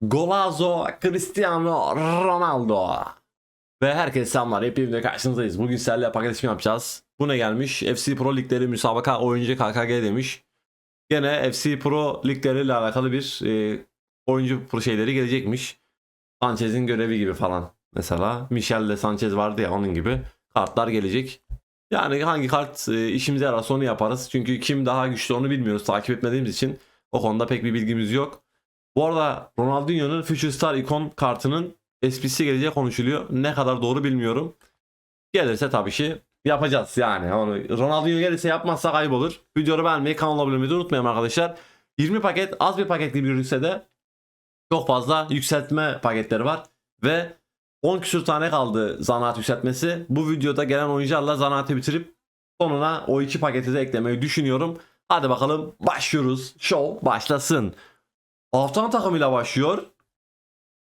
Golazo Cristiano Ronaldo. Ve herkese selamlar. Hepimle karşınızdayız. Bugün sizlerle paketleşme yapacağız. Bu ne gelmiş? FC Pro Ligleri müsabaka oyuncu KKG demiş. Gene FC Pro ligleriyle alakalı bir e, oyuncu pro şeyleri gelecekmiş. Sanchez'in görevi gibi falan. Mesela Michel de Sanchez vardı ya onun gibi kartlar gelecek. Yani hangi kart e, işimize yararsa onu yaparız. Çünkü kim daha güçlü onu bilmiyoruz. Takip etmediğimiz için o konuda pek bir bilgimiz yok. Bu arada Ronaldinho'nun Future Star Icon kartının SPC geleceği konuşuluyor. Ne kadar doğru bilmiyorum. Gelirse tabii ki yapacağız yani. Onu Ronaldinho gelirse yapmazsak ayıp olur. Videoyu beğenmeyi, kanala abone olmayı da unutmayın arkadaşlar. 20 paket az bir paket gibi görünse de çok fazla yükseltme paketleri var. Ve 10 küsür tane kaldı zanaat yükseltmesi. Bu videoda gelen oyuncularla zanaatı bitirip sonuna o iki paketi de eklemeyi düşünüyorum. Hadi bakalım başlıyoruz. Show başlasın. Haftanın takımıyla başlıyor.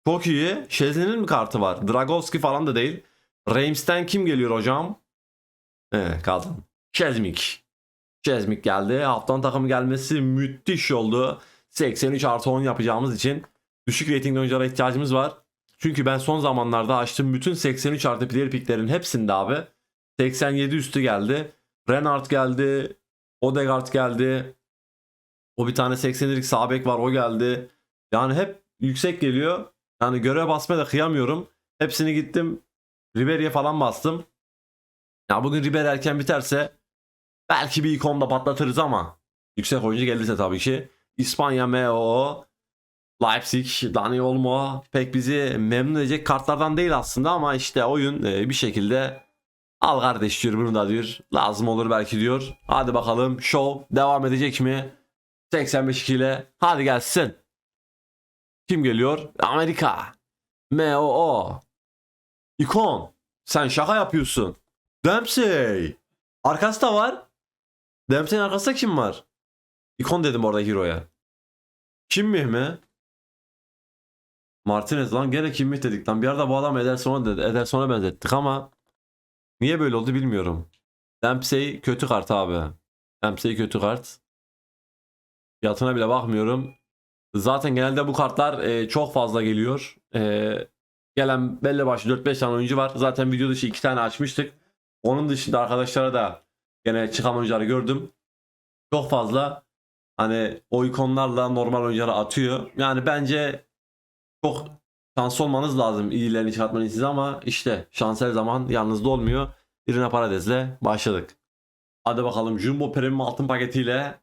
Çok iyi. Şezli'nin mi kartı var? Dragovski falan da değil. Reims'ten kim geliyor hocam? Evet kaldım. Şezmik. Şezmik geldi. Haftanın takımı gelmesi müthiş oldu. 83 artı 10 yapacağımız için düşük reytingli oyunculara ihtiyacımız var. Çünkü ben son zamanlarda açtım bütün 83 artı player picklerin hepsinde abi 87 üstü geldi. Renard geldi. Odegaard geldi. O bir tane 80'lik sağ bek var o geldi. Yani hep yüksek geliyor. Yani görev basmaya da kıyamıyorum. Hepsini gittim. Ribery'e falan bastım. Ya bugün Ribery erken biterse belki bir ikonda patlatırız ama yüksek oyuncu gelirse tabii ki. İspanya MO, Leipzig, Dani Olmo pek bizi memnun edecek kartlardan değil aslında ama işte oyun e, bir şekilde al kardeş diyor bunu da diyor. Lazım olur belki diyor. Hadi bakalım show devam edecek mi? 85 ile hadi gelsin. Kim geliyor? Amerika. MOO. İkon. Sen şaka yapıyorsun. Dempsey. Arkası da var. Dempsey'in arkasında kim var? İkon dedim orada Hero'ya. Kim mi? Martinez lan gene kim mi dedik lan. Bir arada bu adam Ederson'a. Ederson'a benzettik ama niye böyle oldu bilmiyorum. Dempsey kötü kart abi. Dempsey kötü kart. Fiyatına bile bakmıyorum. Zaten genelde bu kartlar e, çok fazla geliyor. E, gelen belli başlı 4-5 tane oyuncu var. Zaten video dışı 2 tane açmıştık. Onun dışında arkadaşlara da gene çıkan oyuncuları gördüm. Çok fazla hani o ikonlarla normal oyuncuları atıyor. Yani bence çok şanslı olmanız lazım iyilerini çıkartmanız size ama işte şans her zaman yanınızda olmuyor. Irina Parades'le başladık. Hadi bakalım Jumbo Premium altın paketiyle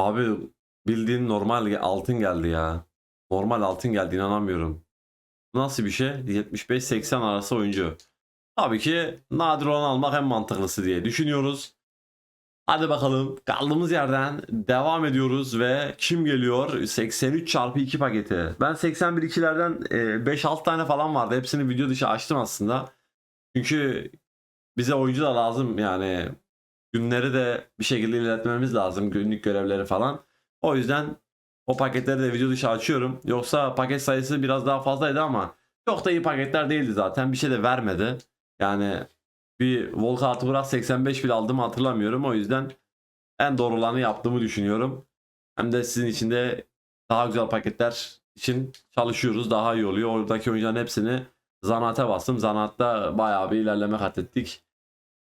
Abi bildiğin normal altın geldi ya. Normal altın geldi inanamıyorum. Nasıl bir şey? 75-80 arası oyuncu. Tabii ki nadir olan almak en mantıklısı diye düşünüyoruz. Hadi bakalım kaldığımız yerden devam ediyoruz ve kim geliyor? 83 çarpı 2 paketi. Ben 81 ikilerden e, 5-6 tane falan vardı. Hepsini video dışı açtım aslında. Çünkü bize oyuncu da lazım yani günleri de bir şekilde ilerletmemiz lazım. Günlük görevleri falan. O yüzden o paketleri de video dışı açıyorum. Yoksa paket sayısı biraz daha fazlaydı ama çok da iyi paketler değildi zaten. Bir şey de vermedi. Yani bir Volk artı bırak 85 bile aldım hatırlamıyorum. O yüzden en doğru olanı yaptığımı düşünüyorum. Hem de sizin için de daha güzel paketler için çalışıyoruz. Daha iyi oluyor. Oradaki oyuncuların hepsini zanaate bastım. Zanaatta bayağı bir ilerleme kat ettik.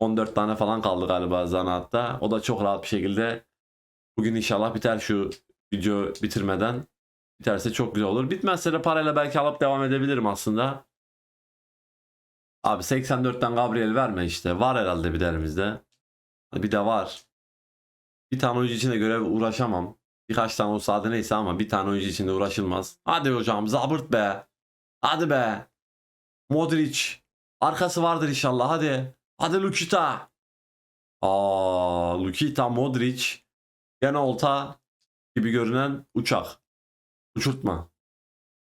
14 tane falan kaldı galiba zanaatta. O da çok rahat bir şekilde bugün inşallah biter şu video bitirmeden. Biterse çok güzel olur. Bitmezse de parayla belki alıp devam edebilirim aslında. Abi 84'ten Gabriel verme işte. Var herhalde bir derimizde. Bir de var. Bir tane oyuncu için de görev uğraşamam. Birkaç tane olsa adı neyse ama bir tane oyuncu için de uğraşılmaz. Hadi hocam zabırt be. Hadi be. Modric. Arkası vardır inşallah hadi. Hadi Lukita. Aa, Lukita Modric. Gene olta gibi görünen uçak. Uçurtma.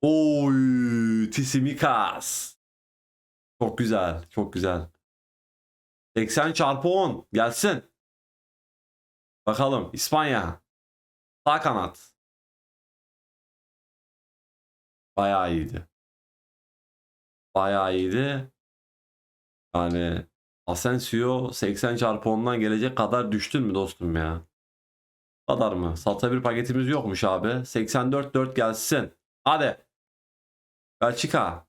Oy, Tisimikas. Çok güzel, çok güzel. 80 çarpı 10 gelsin. Bakalım İspanya. Sağ kanat. Bayağı iyiydi. Bayağı iyiydi. Yani Asensio 80 çarpı 10'dan gelecek kadar düştün mü dostum ya? Kadar mı? Salta bir paketimiz yokmuş abi. 84 4 gelsin. Hadi. Belçika.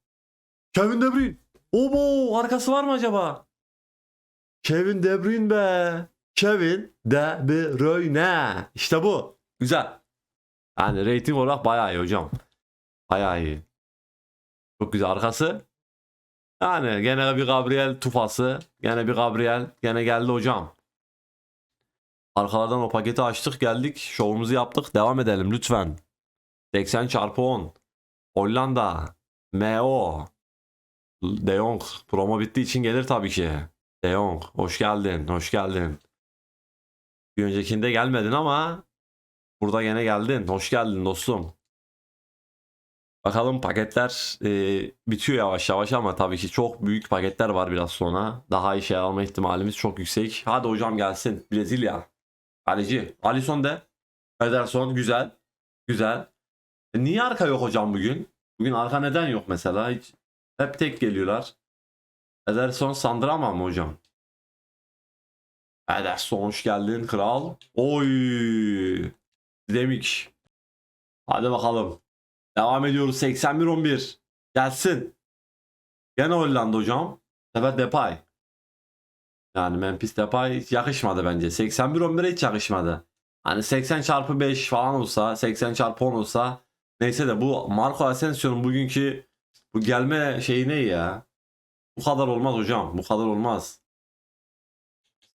Kevin De Bruyne. Obo arkası var mı acaba? Kevin De Bruyne be. Kevin De Bruyne. İşte bu. Güzel. Yani rating olarak bayağı iyi hocam. Bayağı iyi. Çok güzel arkası. Yani gene bir Gabriel tufası. Gene bir Gabriel. Gene geldi hocam. Arkalardan o paketi açtık geldik. Şovumuzu yaptık. Devam edelim lütfen. 80 çarpı 10. Hollanda. MO. De Jong. Promo bittiği için gelir tabii ki. De Jong. Hoş geldin. Hoş geldin. Bir öncekinde gelmedin ama burada gene geldin. Hoş geldin dostum. Bakalım paketler e, bitiyor yavaş yavaş ama tabii ki çok büyük paketler var biraz sonra. Daha iyi şey alma ihtimalimiz çok yüksek. Hadi hocam gelsin. Brezilya. Kaleci. Alisson de. Ederson güzel. Güzel. E, niye arka yok hocam bugün? Bugün arka neden yok mesela? Hiç hep tek geliyorlar. Ederson Sandrama mı hocam? Ederson hoş geldin kral. Oy. Demik. Hadi bakalım. Devam ediyoruz 81-11. Gelsin. Gene Hollanda hocam. Sefer Depay. Yani Memphis Depay yakışmadı bence. 81-11'e hiç yakışmadı. Hani 80 çarpı 5 falan olsa 80 çarpı 10 olsa neyse de bu Marco Asensio'nun bugünkü bu gelme şeyi ne ya? Bu kadar olmaz hocam. Bu kadar olmaz.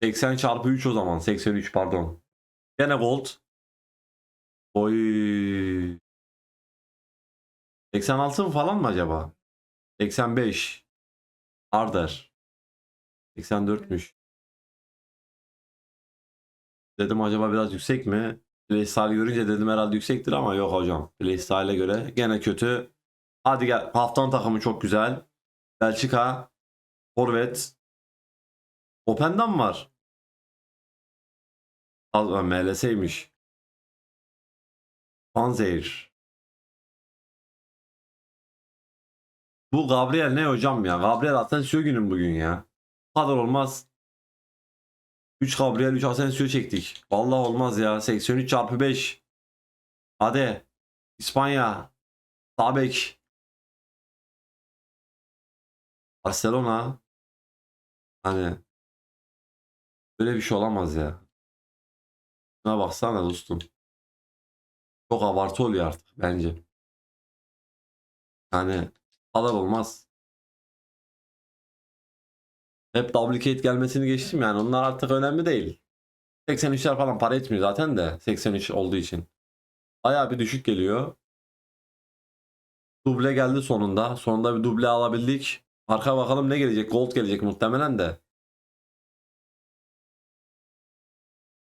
80 çarpı 3 o zaman. 83 pardon. Gene gold. Oy. 86 mı falan mı acaba? 85. Arder. 84'müş. Dedim acaba biraz yüksek mi? Playstyle görünce dedim herhalde yüksektir ama yok hocam. Playstyle'e göre gene kötü. Hadi gel. Haftanın takımı çok güzel. Belçika. Forvet. Open'dan var? Az MLS'ymiş. Panzer. Bu Gabriel ne hocam ya? Gabriel Asensio günüm bugün ya. Bu kadar olmaz. 3 Gabriel 3 Asensio çektik. Vallahi olmaz ya. 83 çarpı 5. Hadi. İspanya. Sabek. Barcelona. Hani. Böyle bir şey olamaz ya. Şuna baksana dostum. Çok abartı oluyor artık bence. Yani kadar olmaz. Hep duplicate gelmesini geçtim yani onlar artık önemli değil. 83'ler falan para etmiyor zaten de 83 olduğu için. Bayağı bir düşük geliyor. Duble geldi sonunda. Sonunda bir duble alabildik. Arka bakalım ne gelecek? Gold gelecek muhtemelen de.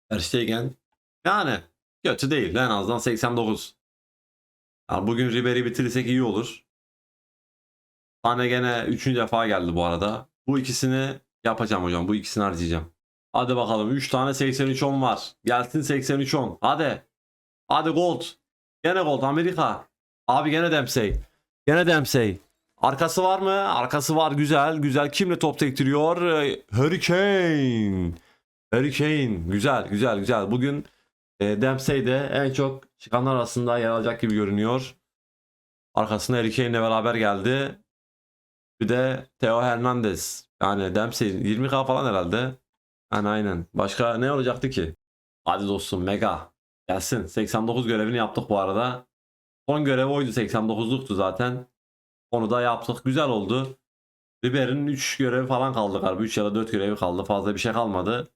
Her şeygen. Yani kötü değil. En azından 89. Yani bugün Ribery bitirirsek iyi olur. Tane gene üçüncü defa geldi bu arada. Bu ikisini yapacağım hocam. Bu ikisini harcayacağım. Hadi bakalım. 3 tane 83-10 var. Gelsin 83-10. Hadi. Hadi gold. Gene gold. Amerika. Abi gene Dempsey. Gene Dempsey. Arkası var mı? Arkası var. Güzel. Güzel. Kimle top sektiriyor? Ee. Harry Kane. Güzel. Güzel. Güzel. Bugün e, Dempsey de en çok çıkanlar arasında yer alacak gibi görünüyor. Arkasında Harry Kane'le beraber geldi. Bir de Theo Hernandez. Yani Dempsey 20k falan herhalde. Yani aynen. Başka ne olacaktı ki? Hadi dostum mega. Gelsin. 89 görevini yaptık bu arada. Son görev oydu 89'luktu zaten. Onu da yaptık. Güzel oldu. Ribery'nin 3 görevi falan kaldı galiba. 3 ya da 4 görevi kaldı. Fazla bir şey kalmadı.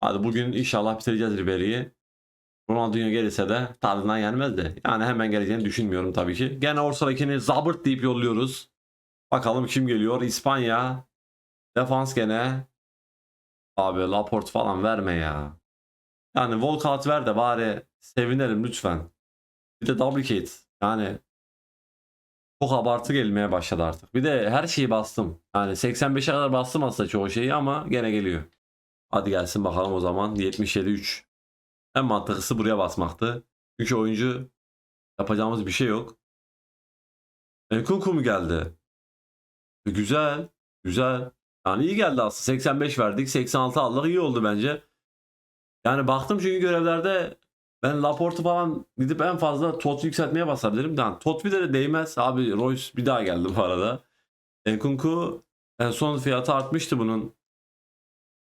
Hadi bugün inşallah bitireceğiz Ribery'i. Ronaldinho gelirse de tadından yenmez de. Yani hemen geleceğini düşünmüyorum tabii ki. Gene ortadakini zabırt deyip yolluyoruz. Bakalım kim geliyor? İspanya. Defans gene. Abi Laporte falan verme ya. Yani Volkart ver de bari sevinelim lütfen. Bir de duplicate. Yani çok abartı gelmeye başladı artık. Bir de her şeyi bastım. Yani 85'e kadar bastım aslında çoğu şeyi ama gene geliyor. Hadi gelsin bakalım o zaman. 77-3. En mantıklısı buraya basmaktı. Çünkü oyuncu yapacağımız bir şey yok. Enkunku mu geldi? Güzel. Güzel. Yani iyi geldi aslında. 85 verdik. 86 aldık. iyi oldu bence. Yani baktım çünkü görevlerde ben Laporte'u falan gidip en fazla tot yükseltmeye basabilirim. Yani tot bir de değmez. Abi Royce bir daha geldi bu arada. Enkunku en son fiyatı artmıştı bunun.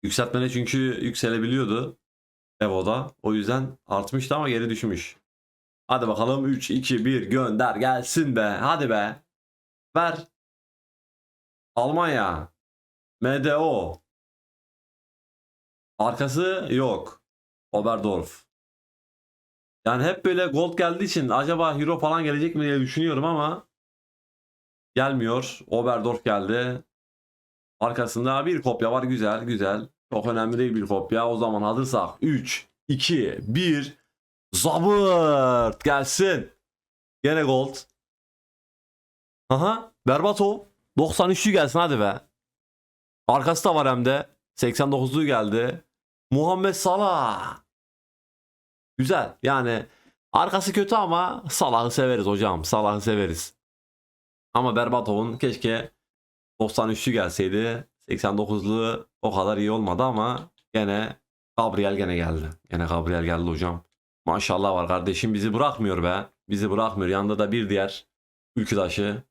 Yükseltmene çünkü yükselebiliyordu. Evo'da. O yüzden artmıştı ama geri düşmüş. Hadi bakalım 3, 2, 1 gönder gelsin be. Hadi be. Ver. Almanya. MDO. Arkası yok. Oberdorf. Yani hep böyle gold geldiği için acaba hero falan gelecek mi diye düşünüyorum ama gelmiyor. Oberdorf geldi. Arkasında bir kopya var. Güzel güzel. Çok önemli değil bir kopya. O zaman hazırsak 3, 2, 1 Zabırt gelsin. Gene gold. Aha Berbatov 93'lü gelsin hadi be. Arkası da var hem de. 89'lu geldi. Muhammed Salah. Güzel. Yani arkası kötü ama Salah'ı severiz hocam. Salah'ı severiz. Ama Berbatov'un keşke 93'lü gelseydi. 89'lu o kadar iyi olmadı ama gene Gabriel gene geldi. Gene Gabriel geldi hocam. Maşallah var kardeşim bizi bırakmıyor be. Bizi bırakmıyor. Yanında da bir diğer ülküdaşı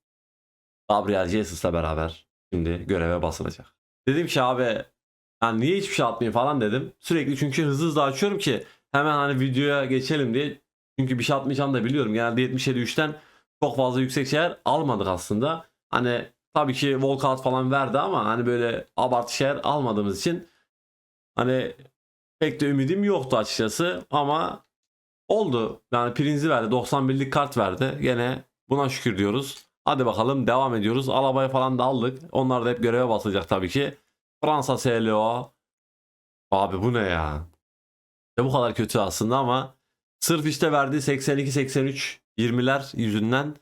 Gabriel Jesus'la beraber şimdi göreve basılacak. Dedim ki abi yani niye hiçbir şey atmayayım falan dedim. Sürekli çünkü hızlı hızlı açıyorum ki hemen hani videoya geçelim diye. Çünkü bir şey atmayacağını da biliyorum. Genelde 77.3'ten çok fazla yüksek şeyler almadık aslında. Hani tabii ki walkout falan verdi ama hani böyle abartı şeyler almadığımız için hani pek de ümidim yoktu açıkçası ama oldu. Yani Prince'i verdi. 91'lik kart verdi. Gene buna şükür diyoruz. Hadi bakalım devam ediyoruz. Alaba'yı falan da aldık. Onlar da hep göreve basılacak tabii ki. Fransa SLO. Abi bu ne ya? İşte bu kadar kötü aslında ama sırf işte verdiği 82-83 20'ler yüzünden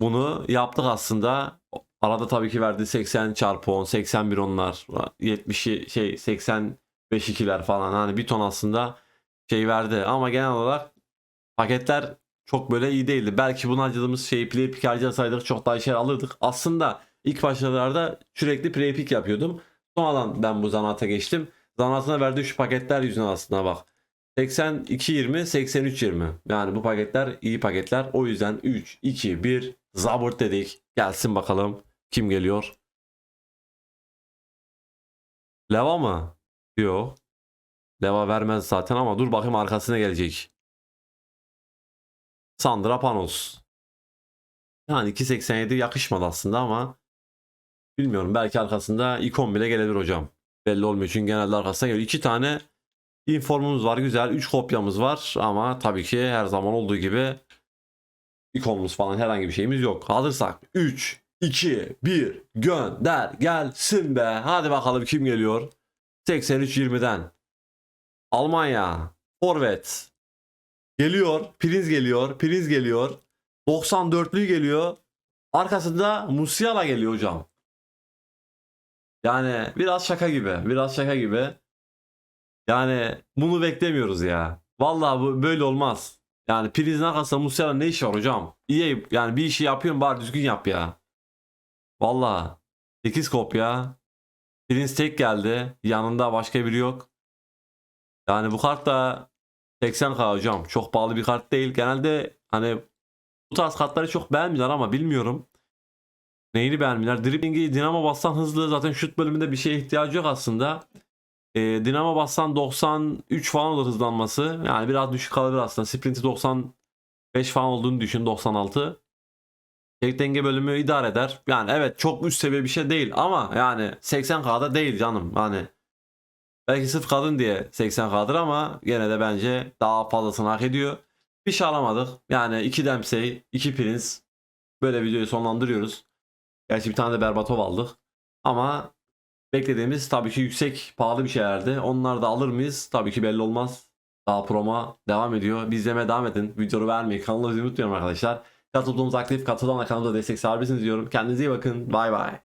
bunu yaptık aslında. Arada tabii ki verdiği 80 çarpı 10, 81 onlar, 70'i şey 85 ikiler falan. Hani bir ton aslında şey verdi ama genel olarak paketler çok böyle iyi değildi. Belki bunu harcadığımız şeyi play pick harcasaydık çok daha şey alırdık. Aslında ilk başlarda sürekli play pick yapıyordum. Sonradan ben bu zanaata geçtim. Zanaatına verdiği şu paketler yüzünden aslında bak. 82-20, 83-20. Yani bu paketler iyi paketler. O yüzden 3, 2, 1 zaburt dedik. Gelsin bakalım kim geliyor. Leva mı? Yok. Leva vermez zaten ama dur bakayım arkasına gelecek. Sandra Panos. Yani 2.87 yakışmadı aslında ama bilmiyorum belki arkasında ikon bile gelebilir hocam. Belli olmuyor çünkü genelde arkasına geliyor. İki tane informumuz var güzel. 3 kopyamız var ama tabii ki her zaman olduğu gibi ikonumuz falan herhangi bir şeyimiz yok. Hazırsak 3, 2, 1 gönder gelsin be. Hadi bakalım kim geliyor. 83-20'den. Almanya. Forvet. Geliyor. Prince geliyor. Prince geliyor. 94'lü geliyor. Arkasında Musiala geliyor hocam. Yani biraz şaka gibi. Biraz şaka gibi. Yani bunu beklemiyoruz ya. Vallahi bu böyle olmaz. Yani Prince'in arkasında Musiala ne işi var hocam? İyi yani bir işi yapıyorsun bari düzgün yap ya. Vallahi 8 kopya. Prince tek geldi. Yanında başka biri yok. Yani bu kart da 80k hocam. Çok pahalı bir kart değil. Genelde hani bu tarz kartları çok beğenmiyorlar ama bilmiyorum. Neyini beğenmiyorlar? Dribblingi Dinamo bassan hızlı. Zaten şut bölümünde bir şeye ihtiyacı yok aslında. Ee, Dinamo bassan 93 falan olur hızlanması. Yani biraz düşük kalabilir aslında. Sprint'i 95 falan olduğunu düşün. 96. Tek denge bölümü idare eder. Yani evet çok üst seviye bir şey değil ama yani 80k'da değil canım. Hani belki sırf kadın diye 80k'dır ama gene de bence daha fazlasını hak ediyor. Bir şey alamadık. Yani 2 Dempsey, 2 Prince. Böyle videoyu sonlandırıyoruz. Gerçi bir tane de Berbatov aldık. Ama beklediğimiz tabii ki yüksek, pahalı bir şeylerdi. Onlar da alır mıyız? Tabii ki belli olmaz. Daha proma devam ediyor. Bir izlemeye devam edin. Videoyu beğenmeyi, kanalı unutmayın arkadaşlar. Katıldığımız aktif katılan kanalda destek serbestsiniz diyorum. Kendinize iyi bakın. Bay bay.